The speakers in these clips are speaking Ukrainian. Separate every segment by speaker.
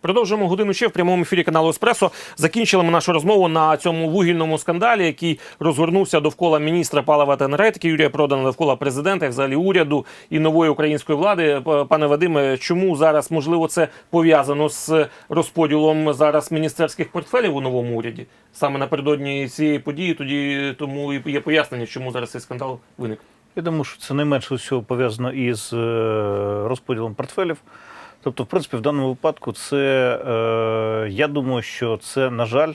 Speaker 1: Продовжуємо годину ще в прямому ефірі каналу Еспресо. Закінчили ми нашу розмову на цьому вугільному скандалі, який розгорнувся довкола міністра палива та енергетики Юрія Продана, довкола президента, і взагалі уряду і нової української влади. Пане Вадиме, чому зараз можливо це пов'язано з розподілом зараз міністерських портфелів у новому уряді? Саме напередодні цієї події, тоді тому і є пояснення, чому зараз цей скандал виник.
Speaker 2: Я думаю, що це найменше всього пов'язано із е, розподілом портфелів. Тобто, в принципі, в даному випадку, це е, я думаю, що це, на жаль,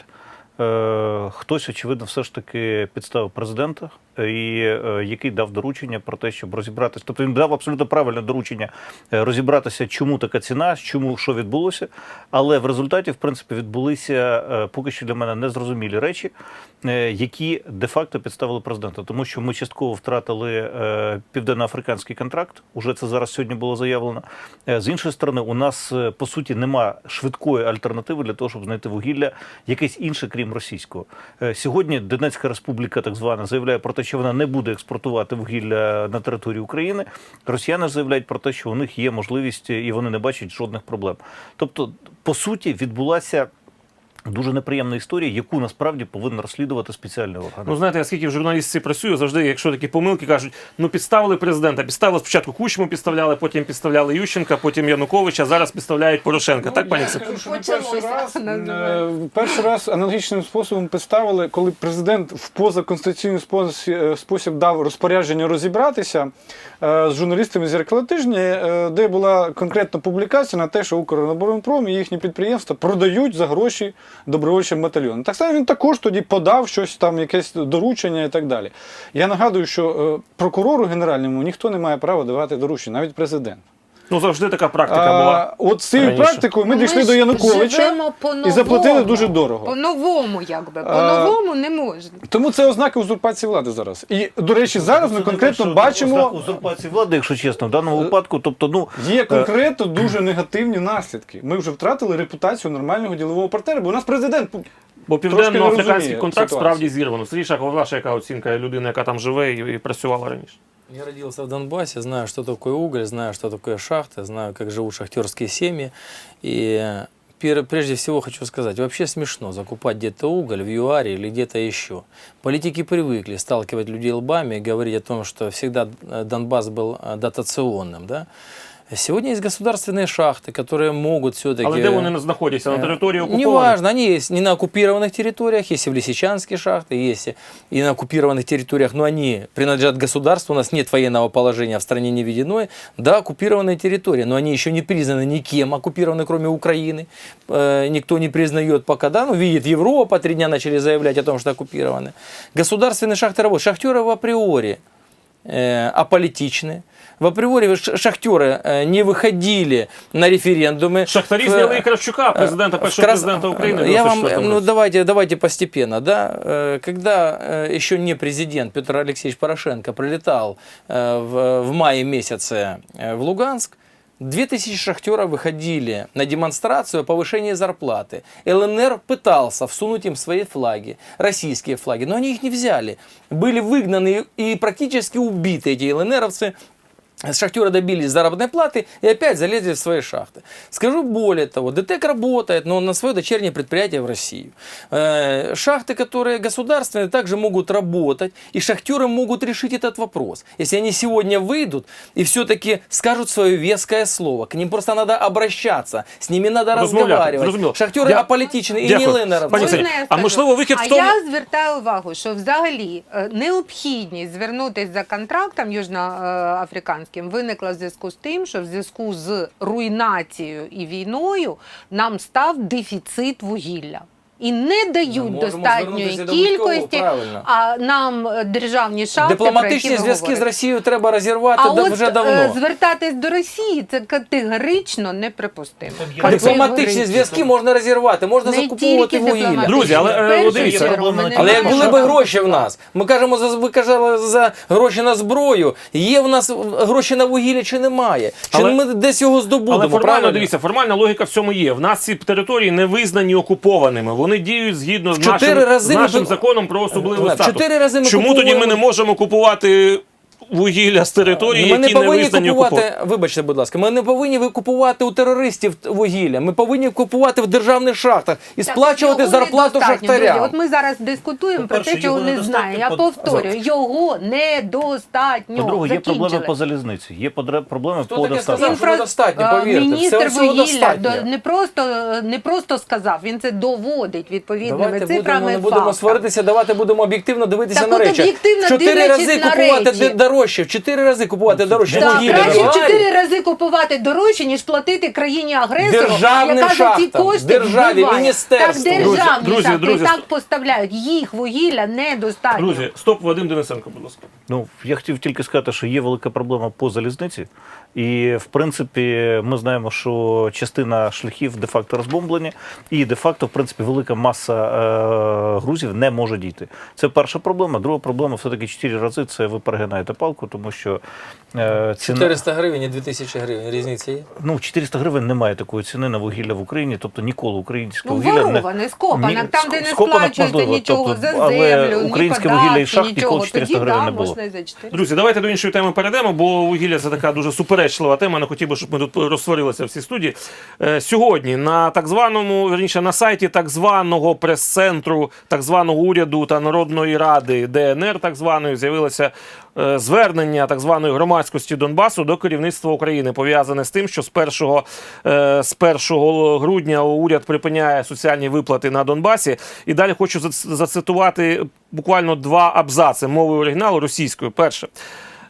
Speaker 2: хтось, очевидно, все ж таки підставив президента, і е, який дав доручення про те, щоб розібратися. Тобто він дав абсолютно правильне доручення е, розібратися, чому така ціна, чому що відбулося. Але в результаті, в принципі, відбулися е, поки що для мене незрозумілі речі, е, які де-факто підставили президента. Тому що ми частково втратили е, південноафриканський контракт. Уже це зараз сьогодні було заявлено. Е, З іншої сторони, у нас е, по суті нема швидкої альтернативи для того, щоб знайти вугілля якесь інше, крім російського. Е, Сьогодні Донецька Республіка, так звана, заявляє про те, що вона не буде експортувати вугілля на територію України. Росіяни заявляють про те, що у них є можливість і вони не бачать жодних проблем. Тобто, по суті, відбулася. Дуже неприємна історія, яку насправді повинен розслідувати спеціальний орган.
Speaker 1: Ну, знаєте, я скільки в журналістці працюю, завжди, якщо такі помилки кажуть, ну підставили президента, підставили спочатку Кучму, підставляли, потім підставляли Ющенка, потім Януковича, зараз підставляють Порошенка. так, пані
Speaker 3: я що перший раз, е, перший раз аналогічним способом представили, коли президент в позаконституційний спосіб, е, спосіб дав розпорядження розібратися е, з журналістами зеркала тижні, е, де була конкретна публікація на те, що Укроборонпром і їхні підприємства продають за гроші добровольчим батальйоном. Так само він також тоді подав щось там, якесь доручення і так далі. Я нагадую, що е, прокурору генеральному ніхто не має права давати доручення, навіть президент.
Speaker 1: Ну завжди така практика була.
Speaker 3: А, от з цією
Speaker 1: раніше.
Speaker 3: практикою ми
Speaker 4: Ну,
Speaker 3: дійшли
Speaker 4: ж
Speaker 3: до Януковича
Speaker 4: живемо
Speaker 3: і заплатили дуже дорого.
Speaker 4: По-новому, якби. По-новому не можна.
Speaker 3: Тому це ознаки узурпації влади зараз. І, до речі, зараз ми
Speaker 2: Це
Speaker 3: конкретно
Speaker 2: те, що
Speaker 3: бачимо,
Speaker 2: узурпації влади, якщо чесно, в даному випадку. Тобто, ну
Speaker 3: є конкретно дуже негативні наслідки. Ми вже втратили репутацію нормального ділового партнера, бо у нас президент
Speaker 1: Бо південно-африканський
Speaker 3: розуміє
Speaker 1: контракт
Speaker 3: ситуацію.
Speaker 1: справді зірвано. Сергій Шахов, ваша яка оцінка людини, яка там живе і, і працювала раніше?
Speaker 5: Я родился в Донбассе, знаю, что такое уголь, знаю, что такое шахта, знаю, как живут шахтерские семьи. И прежде всего хочу сказать, вообще смешно закупать где-то уголь в ЮАРе или где-то еще. Политики привыкли сталкивать людей лбами и говорить о том, что всегда э, Донбасс был э, дотационным. Да? Сегодня есть государственные шахты, которые могут все-таки...
Speaker 1: Але де вони знаходяться? На
Speaker 5: Э,
Speaker 1: території окупованих?
Speaker 5: Неважно, они есть не на оккупированных территориях, есть и в Лисичанске шахты, есть и- на оккупированных территориях, но они принадлежат государству, у нас нет военного положения в стране не введено. Да, оккупированные территории, но они еще не признаны никем, оккупированы кроме Украины. Э, никто не признает пока, да, ну видит Европа, три дня начали заявлять о том, что оккупированы. Государственные шахты работают. Шахтеры в априори э, аполитичны В априори ш- шахтеры э, не выходили на референдумы.
Speaker 1: Шахтарі
Speaker 5: В-
Speaker 1: зняли і Кравчука, президента,
Speaker 5: в
Speaker 1: першого
Speaker 5: Крас-
Speaker 1: президента України. в
Speaker 5: Я вам,
Speaker 1: 94-му
Speaker 5: ну
Speaker 1: році.
Speaker 5: давайте, давайте постепенно, да. Э, Когда э, еще не президент Петр Алексеевич Порошенко прилетал э, в, в мае месяце э, в Луганск, 2000 шахтеров выходили на демонстрацию о повышении зарплаты. ЛНР пытался всунуть им свои флаги, российские флаги, но они их не взяли. Были выгнаны и практически убиты эти ЛНРовцы. Шахтеры добились заработной платы и опять залезли в свои шахты. Скажу более того, ДТЭК работает, но на свое дочернее предприятие в Россию. Э, Шахты, которые государственные, также могут работать, и шахтеры могут решить этот вопрос. Если они сегодня выйдут и все-таки скажут свое веское слово, к ним просто надо обращаться, с ними надо
Speaker 1: Розмовляти,
Speaker 5: разговаривать.
Speaker 1: зрозуміло.
Speaker 5: Шахтеры
Speaker 1: Я-
Speaker 5: аполитичны и не
Speaker 1: Дякую.
Speaker 5: ЛНРовцы.
Speaker 1: Пані
Speaker 4: Можна
Speaker 1: Ксенія,
Speaker 4: я
Speaker 1: а
Speaker 4: скажу?
Speaker 1: можливо, вихід
Speaker 4: а
Speaker 1: в тому-
Speaker 4: я звертаю увагу, що взагалі е, необхідність звернутися за контрактом южноафриканським виникла в зв'язку з тим, що в зв'язку з руйнацією і війною нам став дефіцит вугілля. І не дають достатньої
Speaker 5: до
Speaker 4: кількості,
Speaker 5: правильно.
Speaker 4: а нам е, державні шахти
Speaker 5: Дипломатичні зв'язки з. Росією треба розірвати
Speaker 4: А
Speaker 5: да-
Speaker 4: от
Speaker 5: вже
Speaker 4: е,
Speaker 5: давно.
Speaker 4: звертатись до Росії це категорично неприпустимо.
Speaker 5: Дипломатичні зв'язки можна розірвати, можна
Speaker 4: Не
Speaker 5: закуповувати вугілля.
Speaker 1: Друзі, але, е, дивіться,
Speaker 5: Але як були б гроші в нас, ми кажемо за ви казали за гроші на зброю. Є в нас гроші на вугілля чи немає? Чи
Speaker 1: Але-
Speaker 5: ми десь його здобудемо?
Speaker 1: Але формально
Speaker 5: правильно?
Speaker 1: дивіться, формальна логіка в цьому є. В нас ці території не визнані окупованими. Вони діють згідно з
Speaker 5: чотири
Speaker 1: нашим,
Speaker 5: рази ми
Speaker 1: нашим
Speaker 5: б-
Speaker 1: законом про особливий
Speaker 5: Олег,
Speaker 1: статус.
Speaker 5: чотири рази ми
Speaker 1: Чому тоді ми
Speaker 5: купуємо-
Speaker 1: не можемо купувати вугілля з території,
Speaker 5: Ми
Speaker 1: які не
Speaker 5: повинні
Speaker 1: визнані
Speaker 5: купувати,
Speaker 1: окупованими.
Speaker 5: вибачте, будь ласка, ми не повинні ви- купувати у терористів вугілля. Ми повинні купувати в державних шахтах і
Speaker 4: Так,
Speaker 5: сплачувати зарплату шахтарям.
Speaker 4: друзі. От ми зараз дискутуємо про те, чого не знаю. Я повторюю, його недостатньо.
Speaker 2: По-друге, є проблеми по залізниці, є проблеми
Speaker 5: Хто
Speaker 2: по доставці.
Speaker 5: сказав? що
Speaker 4: е,
Speaker 5: повірте,
Speaker 4: Міністр
Speaker 5: все-
Speaker 4: вугілля до- не просто, не просто сказав, він це доводить відповідними
Speaker 5: Давайте будемо,
Speaker 4: цифрами.
Speaker 5: не будемо сваритися, давайте будемо об'єктивно дивитися
Speaker 4: Так
Speaker 5: на речі. чотири рази купувати
Speaker 4: речі.
Speaker 5: Дорожче, в чотири рази купувати дорожче
Speaker 4: Так,
Speaker 5: вугілля.
Speaker 4: краще в
Speaker 5: Реально.
Speaker 4: чотири рази купувати дорожче, ніж платити країні агресору,
Speaker 5: Державним
Speaker 4: яка за ці
Speaker 5: шахтам,
Speaker 4: кошти
Speaker 5: державі,
Speaker 4: вбиває.
Speaker 5: міністерству.
Speaker 4: Так, державні
Speaker 1: Друзі,
Speaker 4: шахти
Speaker 1: друзі,
Speaker 4: і так
Speaker 1: стоп.
Speaker 4: поставляють. Їх вугілля недостатньо.
Speaker 1: Друзі, стоп, Вадим Денисенко, будь ласка.
Speaker 2: Ну, я хотів тільки сказати, що є велика проблема по залізниці, і в принципі ми знаємо, що частина шляхів де-факто розбомблені, і де-факто, в принципі, велика маса е, грузів не може дійти. Це перша проблема. Друга проблема все-таки 4 рази це ви перегинаєте палку, тому що е, ціна
Speaker 5: 400 гривень і 2000 гривень. Різниця є?
Speaker 2: ну 400 гривень немає такої ціни на вугілля в Україні, тобто ніколи українське
Speaker 4: Ну,
Speaker 2: вугілля
Speaker 4: вороване, скопане,
Speaker 2: Ні,
Speaker 4: там, де не
Speaker 2: можливо,
Speaker 4: нічого
Speaker 2: тобто,
Speaker 4: за
Speaker 2: але
Speaker 4: землю,
Speaker 2: українське
Speaker 4: ні
Speaker 2: вугілля
Speaker 4: податки,
Speaker 2: із шахт
Speaker 4: нічого.
Speaker 2: ніколи 400
Speaker 4: Тоді,
Speaker 2: гривень
Speaker 4: да,
Speaker 2: не було.
Speaker 4: можна і за 400.
Speaker 1: Друзі, давайте до іншої теми перейдемо, бо вугілля це така дуже суперечлива тема. Не хотів би, щоб ми тут розсварилися всі студії. Е, Сьогодні на так званому, верніше, на сайті так званого прес-центру, так званого уряду та Народної ради ДНР, так званої, з'явилося е, звернення так званої громадськості Донбасу до керівництва України, пов'язане з тим, що з 1, е, з 1 грудня уряд припиняє соціальні виплати на Донбасі. І далі хочу зацитувати буквально два абзаци мовою оригіналу російською. Перше.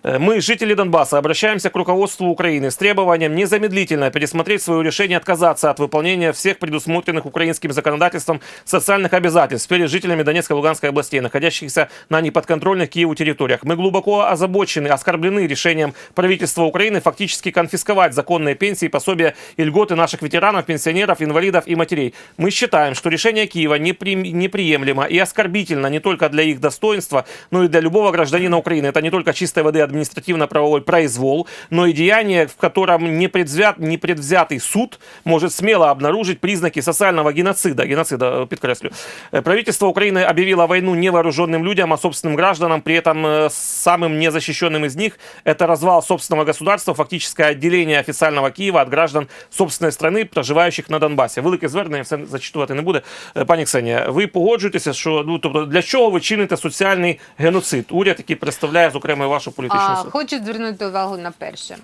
Speaker 1: Э, Мы, жители Донбасса, обращаемся к руководству Украины с требованием незамедлительно пересмотреть свое решение отказаться от выполнения всех предусмотренных украинским законодательством социальных обязательств перед жителями Донецкой и Луганской областей, находящихся на неподконтрольных Киеву территориях. Мы глубоко озабочены, оскорблены решением правительства Украины фактически конфисковать законные пенсии, пособия и льготы наших ветеранов, пенсионеров, инвалидов и матерей. Мы считаем, что решение Киева непри- неприемлемо и оскорбительно не только для их достоинства, но и для любого гражданина Украины. Это не только чистой воды административно-правовой произвол, но и деяние, в котором непредвзят, непредвзятый суд может смело обнаружить признаки социального геноцида. Геноцида, э, подкреслю. Э, Правительство Украины объявило войну не вооруженным людям, а собственным гражданам, при этом э, самым незащищенным из них это развал собственного государства, фактическое отделение официального Киева от граждан собственной страны, проживаючих на Донбасі. Велике звернення, все зачитувати не буде. Е, Пані Ксенія, ви погоджуєтеся, що ну тобто для чого ви чините соціальний геноцид? Уряд, який представляє зокрема і вашу політичну
Speaker 4: Хочу звернути увагу на перше.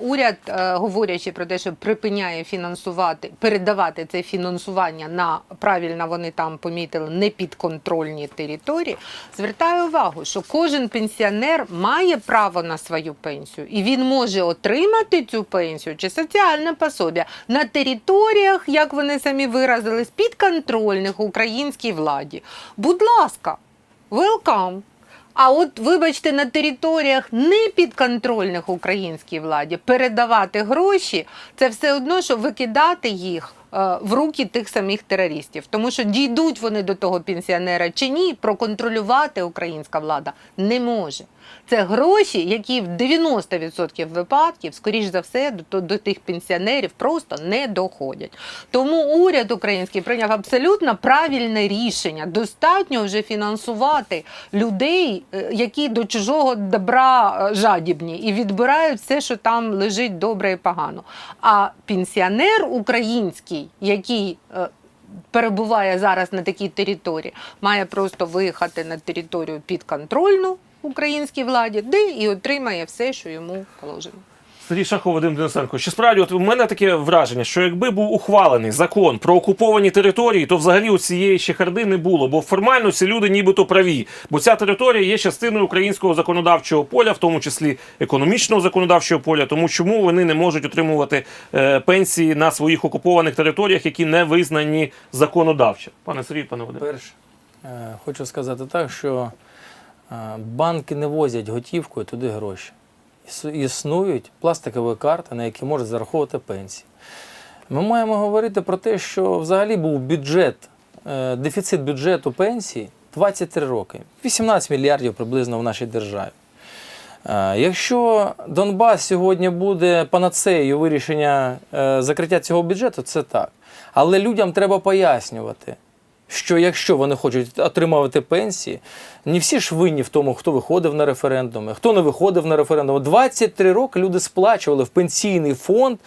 Speaker 4: Уряд, е, говорячи про те, що припиняє фінансувати, передавати це фінансування на правильно вони там помітили непідконтрольні території, звертає увагу, що кожен пенсіонер має право на свою пенсію, і він може отримати цю пенсію чи соціальне пособя на територіях, як вони самі виразились, підконтрольних українській владі. Будь ласка, welcome. А от, вибачте, на територіях не підконтрольних українській владі передавати гроші це все одно, що викидати їх е, в руки тих самих терористів. Тому що дійдуть вони до того пенсіонера чи ні, проконтролювати українська влада не може. Це гроші, які в 90% випадків, скоріш за все, до, до тих пенсіонерів просто не доходять. Тому уряд український прийняв абсолютно правильне рішення. Достатньо вже фінансувати людей, е, які до чужого добра е, жадібні, і відбирають все, що там лежить добре і погано. А пенсіонер український, який е, перебуває зараз на такій території, має просто виїхати на територію підконтрольну українській владі, де і отримає все, що йому положено.
Speaker 1: Сергій Шахов, Вадим Денисенко. Чи справді, от у мене таке враження, що якби був ухвалений закон про окуповані території, то взагалі у цієї чехарди не було. Бо формально ці люди нібито праві. Бо ця територія є частиною українського законодавчого поля, в тому числі економічного законодавчого поля. Тому чому вони не можуть отримувати е, пенсії на своїх окупованих територіях, які не визнані законодавчо? Пане Сергій, пане Вадим.
Speaker 5: Перше, е, хочу сказати так, що банки не возять готівкою туди гроші. Існують пластикові карти, на які можуть зараховувати пенсії. Ми маємо говорити про те, що взагалі був бюджет, е, дефіцит бюджету пенсії 23 роки, 18 мільярдів приблизно в нашій державі. Е, Якщо Донбас сьогодні буде панацеєю вирішення е, закриття цього бюджету, це так. Але людям треба пояснювати, що якщо вони хочуть отримувати пенсії, не всі ж винні в тому, хто виходив на референдуми, хто не виходив на референдуми. 23 роки люди сплачували в пенсійний фонд.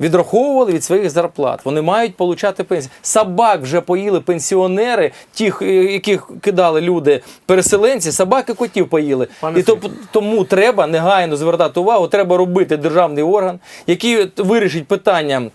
Speaker 5: Відраховували від своїх зарплат. Вони мають получати пенсії. Собак вже поїли пенсіонери, тих, яких кидали люди, переселенці, собаки котів поїли.
Speaker 1: Пане
Speaker 5: І то, тому треба негайно звертати увагу, треба робити державний орган, який вирішить питання.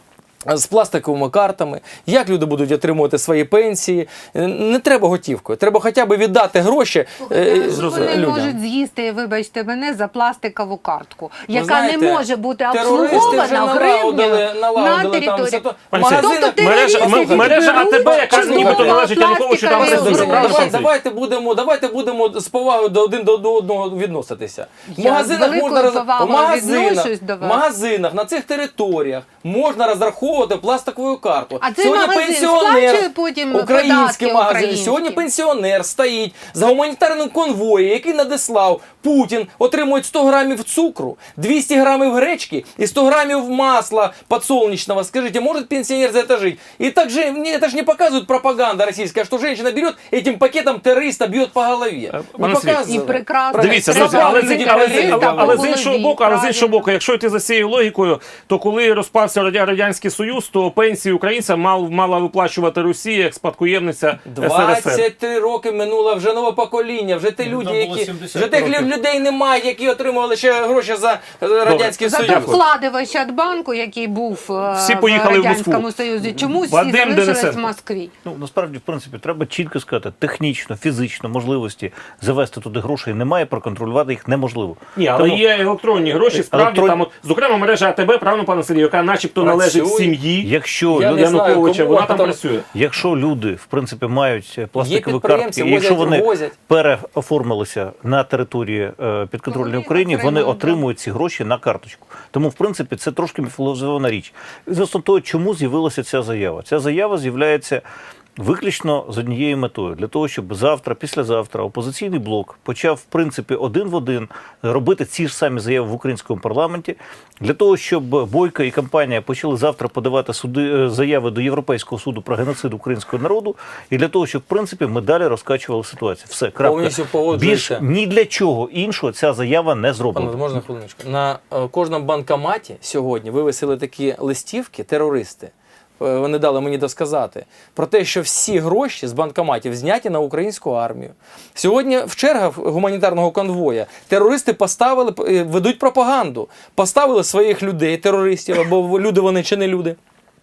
Speaker 5: З пластиковими картами, як люди будуть отримувати свої пенсії. Не треба готівкою, треба хоча б віддати гроші е,
Speaker 4: Вони
Speaker 5: людям.
Speaker 4: можуть з'їсти, вибачте мене, за пластикову картку, яка
Speaker 5: знаєте,
Speaker 4: не може бути обслугована гривнею
Speaker 5: налагодили-
Speaker 4: на
Speaker 5: налагодили там
Speaker 4: території.
Speaker 5: ситуа-
Speaker 1: Пані
Speaker 5: Магазини-
Speaker 1: Сергій,
Speaker 4: Тобто
Speaker 1: мережа, мережа АТБ, яка нібито належить Януковичу, там
Speaker 5: Давайте, давайте будемо, давайте будемо з повагою до один до, одного відноситися. В
Speaker 4: Я
Speaker 5: магазинах можна роз... в магазинах,
Speaker 4: до вас.
Speaker 5: магазинах на цих територіях можна розраховувати пластиковою картою.
Speaker 4: А цей магазин сплачує потім
Speaker 5: український
Speaker 4: податки
Speaker 5: магазин.
Speaker 4: українські?
Speaker 5: Сьогодні пенсіонер стоїть за гуманітарним конвоєм, який надіслав Путін, отримує 100 грамів цукру, 200 грамів гречки і 100 грамів масла подсолнечного. Скажите, может пенсионер за это жить? И так же, не- это же не показывает пропаганда российская, что женщина берет этим пакетом террориста бьет по голове. Не
Speaker 1: пане Сергій,
Speaker 5: показывает.
Speaker 4: І прекрасно.
Speaker 1: Дивіться,
Speaker 4: Треба
Speaker 1: друзі, але, з-
Speaker 4: цим
Speaker 1: але, з-
Speaker 4: терористам
Speaker 1: але,
Speaker 4: по
Speaker 1: з іншого
Speaker 4: голові,
Speaker 1: боку, але з іншого
Speaker 4: правильно.
Speaker 1: боку, якщо йти за цією логікою, то коли розпався Радя- радянський союз, то пенсії українцям мав мала виплачувати Росія як спадкоємниця СРСР.
Speaker 5: 23 роки минуло вже нове покоління, вже ті
Speaker 2: Ну,
Speaker 5: люди,
Speaker 2: там було
Speaker 5: які
Speaker 2: 70
Speaker 5: вже тих
Speaker 2: років.
Speaker 5: людей немає, які отримували ще гроші за е, радянський
Speaker 4: Зато
Speaker 5: союз.
Speaker 4: вклади в Ощадбанку, який був е,
Speaker 1: Всі поїхали
Speaker 4: в
Speaker 1: в Москву.
Speaker 4: Радянському Союзі, чомусь всі
Speaker 1: Вадим
Speaker 4: залишились
Speaker 1: Денисенко.
Speaker 4: в Москві.
Speaker 2: Ну насправді, в принципі, треба чітко сказати, технічно, фізично можливості завести туди грошей немає, проконтролювати їх неможливо.
Speaker 1: Ні, але
Speaker 2: Тому-
Speaker 1: є електронні гроші, справді
Speaker 2: Електрон-
Speaker 1: там, от, зокрема, мережа АТБ, правильно, пане Сергію, яка начебто належить
Speaker 5: Працює.
Speaker 1: Сім'ї
Speaker 2: Якщо
Speaker 5: Я
Speaker 2: люди
Speaker 5: не знаю,
Speaker 1: Януковича,
Speaker 5: кому,
Speaker 1: вона там
Speaker 5: там-
Speaker 1: працює.
Speaker 2: Якщо люди в принципі мають е, пластикові
Speaker 5: підприємці,
Speaker 2: картки, і якщо
Speaker 5: возять,
Speaker 2: вони
Speaker 5: возять.
Speaker 2: переоформилися на території е, підконтрольної
Speaker 4: Вони
Speaker 2: Україні, вони
Speaker 4: отримують,
Speaker 2: отримують ці гроші на карточку. Тому, в принципі, це трошки міфологізована річ. Звісно, того, чому з'явилася ця заява? Ця заява з'являється. Виключно з однією метою для того, щоб завтра, післязавтра, опозиційний блок почав в принципі один в один робити ці ж самі заяви в українському парламенті, для того, щоб Бойко і компанія почали завтра подавати суди е, заяви до Європейського суду про геноцид українського народу, і для того, щоб в принципі ми далі розкачували ситуацію. Все крапка. Більш ні для чого іншого ця заява не зроблена.
Speaker 5: Пане, можна хвилиночку? На е, кожному банкоматі сьогодні вивесили такі листівки, терористи. Е, Вони дали мені досказати про те, що всі гроші з банкоматів зняті на українську армію. Сьогодні в чергах гуманітарного конвоя терористи поставили, е, ведуть пропаганду, поставили своїх людей, терористів, або люди вони чи не люди.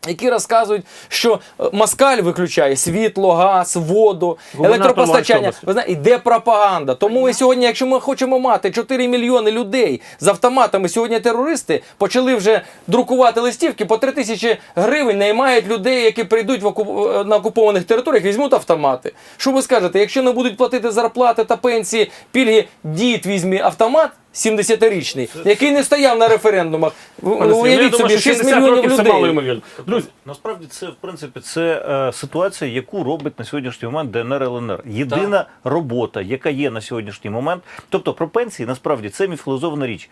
Speaker 5: Які розказують, що е, москаль виключає світло, газ, воду,
Speaker 1: Губернатор
Speaker 5: електропостачання. Ви знаєте, іде пропаганда. Тому ми сьогодні, якщо ми хочемо мати 4 мільйони людей з автоматами, сьогодні терористи почали вже друкувати листівки по 3 тисячі гривень, наймають людей, які прийдуть в окуп... е, на окупованих територіях, візьмуть автомати. Що ви скажете? Якщо не будуть платити зарплати та пенсії, пільги, дід візьме автомат. 70-річний, який не стояв на референдумах.
Speaker 1: Пане Сергію, я
Speaker 5: Уявіть
Speaker 1: думаю,
Speaker 5: собі,
Speaker 1: що
Speaker 5: 6
Speaker 1: 60
Speaker 5: мільйонів
Speaker 1: років це
Speaker 5: людей.
Speaker 1: мало ймовірно. Друзі,
Speaker 2: Насправді це в принципі це е, ситуація, яку робить на сьогоднішній момент ДНР ЛНР. Єдина робота, яка є на сьогоднішній момент. Тобто про пенсії насправді це міфологізована річ.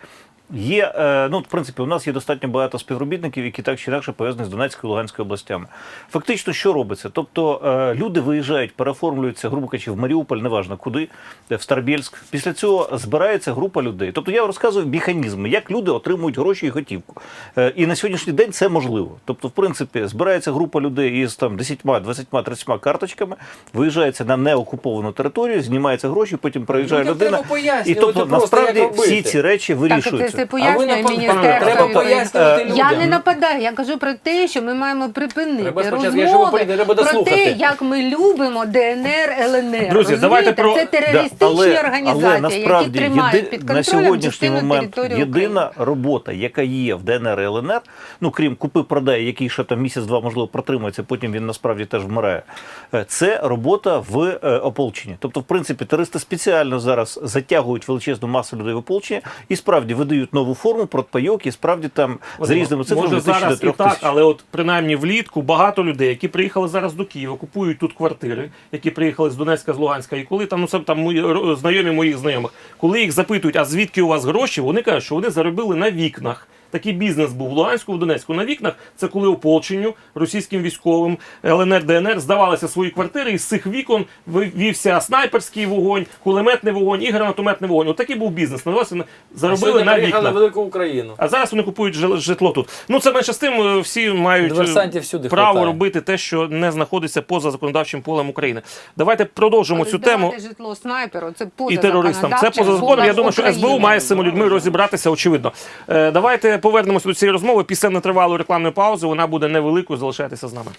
Speaker 2: Є, е, ну, в принципі, у нас є достатньо багато співробітників, які так чи інакше пов'язані з Донецькою і Луганською областями. Фактично, що робиться? Тобто е, люди виїжджають, переоформлюються, грубо кажучи, в Маріуполь, неважно куди, е, в Старбєльськ. Після цього збирається група людей. Тобто я розказую механізми, як люди отримують гроші і готівку. Е, І на сьогоднішній день це можливо. Тобто, в принципі, збирається група людей із там 10, 20, 30 карточками, виїжджається на неокуповану територію, знімається гроші, потім проїжджає
Speaker 5: Ну,
Speaker 2: людина. І тобто, насправді, всі ці речі
Speaker 4: Так, це
Speaker 2: вирішуються.
Speaker 4: все пояснює міністерство.
Speaker 5: треба пояснювати людям.
Speaker 4: Я не нападаю, я кажу про те, що ми маємо припинити розмови про те, як ми любимо ДНР, ЛНР.
Speaker 1: Друзі, давайте про-
Speaker 4: Це терористичні
Speaker 2: Да, але,
Speaker 4: організації,
Speaker 2: але
Speaker 4: які тримають
Speaker 2: єди-
Speaker 4: під контролем
Speaker 2: сьогоднішній момент єдина
Speaker 4: України.
Speaker 2: робота, яка є в ДНР і ЛНР, ну крім купи продай, який ще там місяць-два можливо протримується, потім він насправді теж вмирає. е, Це робота в е, ополченні. Тобто, в принципі, терористи спеціально зараз затягують величезну масу людей в ополчення і справді видають нову форму, протпайок, і справді там з різними цифрами
Speaker 1: Може
Speaker 2: тисячі до
Speaker 1: і так, але от принаймні влітку багато людей, які приїхали зараз до Києва, купують тут квартири, які приїхали з Донецька, з Луганська, і коли там ну це там мої знайомі моїх знайомих, коли їх запитують, а звідки у вас гроші, вони кажуть, що вони заробили на вікнах. Такий бізнес був в Луганську, в Донецьку. На вікнах це коли ополченню російським військовим ЛНР ДНР здавалися свої квартири, і з цих вікон вівся снайперський вогонь, кулеметний вогонь і гранатометний вогонь. Отакий був бізнес. Надавалося, заробили на вікнах.
Speaker 5: в Великую
Speaker 1: А зараз вони купують житло тут. Ну це менше з тим, е, всі мають е,
Speaker 5: всюди
Speaker 1: право
Speaker 5: хватає.
Speaker 1: робити те, що не знаходиться поза законодавчим полем України. Давайте продовжимо
Speaker 4: Але
Speaker 1: цю тему.
Speaker 4: житло снайперу, це поза
Speaker 1: І терористам. Це поза законом. Я думаю, що СБУ має з цими людьми розібратися, очевидно. Е, Давайте повернемося до цієї розмови після нетривалої рекламної паузи. Вона буде невеликою. Залишайтеся з нами.